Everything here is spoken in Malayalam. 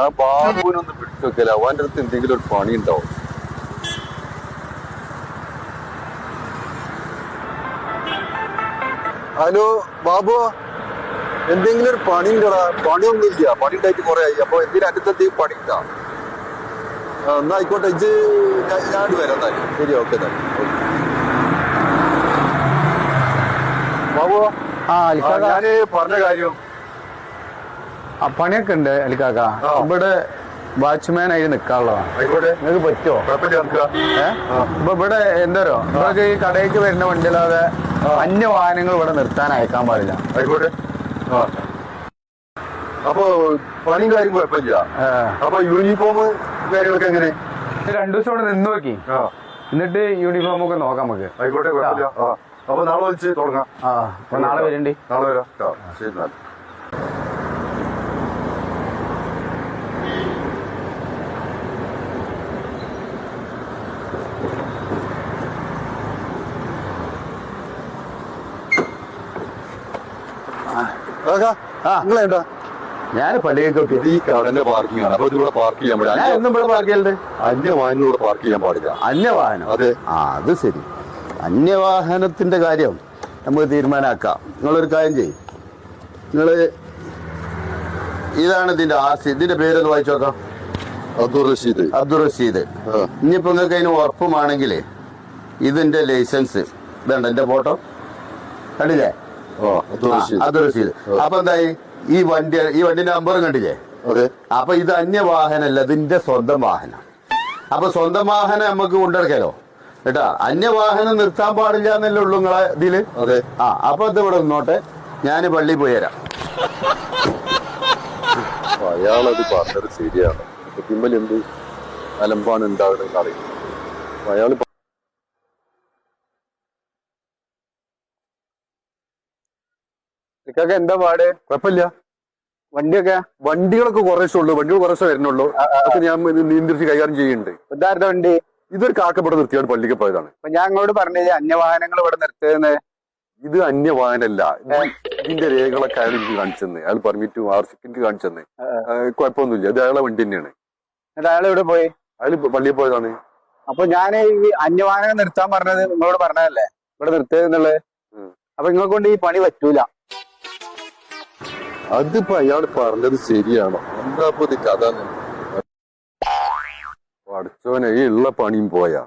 ആ ബാബുവിനൊന്ന് പിടിച്ചു വെക്കല അവന്റെ അടുത്ത് എന്തെങ്കിലും ഒരു പണി ഉണ്ടാവും. ഹലോ ബാബു എന്തെങ്കിലും ഒരു പണി ഉണ്ടടാ. പണിയൊന്നും ഇല്ല. പണി ഉണ്ടായിട്ട് കുറെ ആയി. അപ്പൊ എന്തിനാ അടുത്ത് എന്തെങ്കിലും പണി ഉണ്ടാ? എന്നാ ആയിക്കോട്ടെ ഇജ്ജ് ഞാൻ ഞാൻ വരാം എന്നാലും. ശരി ഓക്കെ എന്നാൽ. ബാബു ആ ഞാൻ പറഞ്ഞ കാര്യം പണിയൊക്കെ ഉണ്ട് അലിക്കാക്ക. ഇവിടെ വാച്ച്മാൻ ആയി നിക്കാനുള്ളതാണ് നിങ്ങൾക്ക് പറ്റുമോ? ഇപ്പൊ ഇവിടെ എന്തോ ഇവിടെ ഈ കടയിലേക്ക് വരുന്ന വണ്ടിയല്ലാതെ അന്യ വാഹനങ്ങൾ ഇവിടെ നിർത്താൻ അയക്കാൻ പാടില്ല. അപ്പൊ പണിയും കാര്യം കുഴപ്പമില്ല. അപ്പൊ യൂണിഫോം കാര്യങ്ങളൊക്കെ എങ്ങനെ? രണ്ടു ദിവസം ഇവിടെ നിന്ന് നോക്കി. എന്നിട്ട് യൂണിഫോം ഒക്കെ നോക്കാം നമുക്ക്. ആയിക്കോട്ടെ അപ്പൊ നാളെ വെച്ച് തുടങ്ങാം. നാളെ വരണ്ടി. നാളെ വരാം. ശരി ഞാൻ പള്ളിയൊക്കെ ഇത് ഈ കടന്റെ പാർക്കിംഗ് ആണ്. അപ്പൊ ഇതിലൂടെ പാർക്ക് ചെയ്യാൻ ഞാൻ പാടില്ല എന്നും ഇവിടെ പാർക്ക് ചെയ്യലുണ്ട്. ചെയ്യാൻ പാടില്ല. അന്യവാഹനം? അതെ. ആ അത് ശരി. അന്യവാഹനത്തിന്റെ കാര്യം നമുക്ക് തീരുമാനമാക്കാം നിങ്ങളൊരു കാര്യം ചെയ്യും. നിങ്ങൾ ഇതാണ് ഇതിന്റെ ആർ സി. ഇതിന്റെ പേരൊന്ന് വായിച്ചു നോക്കാം. അബ്ദുൾ റഷീദ്. അബ്ദുൾ റഷീദ്. ഇനിയിപ്പോ നിങ്ങൾക്ക് അതിന് ഉറപ്പുമാണെങ്കിൽ ഇതിന്റെ ലൈസൻസ് വേണ്ട എന്റെ ഫോട്ടോ? കണ്ടില്ലേ? അബ്ദുൾ റഷീദ്. അപ്പൊ എന്തായി? ഈ വണ്ടി ഈ വണ്ടിന്റെ നമ്പറും കണ്ടില്ലേ? അപ്പൊ ഇത് അന്യ അന്യവാഹനല്ല ഇതിന്റെ സ്വന്തം വാഹനം. അപ്പൊ സ്വന്തം വാഹനം നമുക്ക് കൊണ്ടെടുക്കാലോ? കേട്ടാ അന്യ വാഹനം നിർത്താൻ പാടില്ല എന്നല്ലേ ഉള്ളൂ നിങ്ങളെ ഇതിൽ? ആ അപ്പൊ ഇത് ഇവിടെ നിന്നോട്ടെ. ഞാൻ പള്ളി പോയി തരാം അപ്പൊ അയാളത് പറഞ്ഞത് ശരിയാണ്. തിമ്മൽ എന്ത് അലമ്പാണ് ഉണ്ടാകണമെന്ന് അറിയാം അപ്പൊ അയാൾ ഇക്കൊക്കെ എന്താ പാട്? കുഴപ്പമില്ല. വണ്ടിയൊക്കെ? വണ്ടികളൊക്കെ കുറച്ചേ ഉള്ളൂ. വണ്ടികൾ കുറച്ചേ വരുന്നുള്ളൂ. അതൊക്കെ ഞാൻ നിയന്ത്രിച്ച് കൈകാര്യം ചെയ്യുന്നുണ്ട്. എന്തായിരുന്നു വണ്ടി? ഇതൊരു കാക്കപ്പെടെ നിർത്തിയാണ് പള്ളിക്ക് പോയതാണ്. ഞാൻ അങ്ങോട്ട് പറഞ്ഞത് അന്യവാഹനങ്ങൾ ഇവിടെ നിർത്തുന്നത് ഇത് അന്യവാഹനല്ല ഇതിന്റെ രേഖകളൊക്കെ അയാൾ എനിക്ക് കാണിച്ചെന്ന് അയാൾ പെർമിറ്റും ആർ സിക്ക് കാണിച്ചെന്ന് കുഴപ്പമൊന്നുമില്ല. ഇത് അയാളെ വണ്ടി തന്നെയാണ്. എന്നിട്ട് അയാൾ ഇവിടെ പോയി? അയാൾ പള്ളിയിൽ പോയതാണ്. അപ്പൊ ഞാൻ ഈ അന്യവാഹനം നിർത്താൻ പറഞ്ഞത് നിങ്ങളോട് പറഞ്ഞതല്ലേ? ഇവിടെ നിർത്തുന്നുള്ളത്. അപ്പൊ നിങ്ങളെ കൊണ്ട് ഈ പണി പറ്റൂല. അതിപ്പോ അയാൾ പറഞ്ഞത് ശരിയാണോ? എന്താ കഥ? അടച്ചോനെ ഈ ഉള്ള പണിയും പോയാ.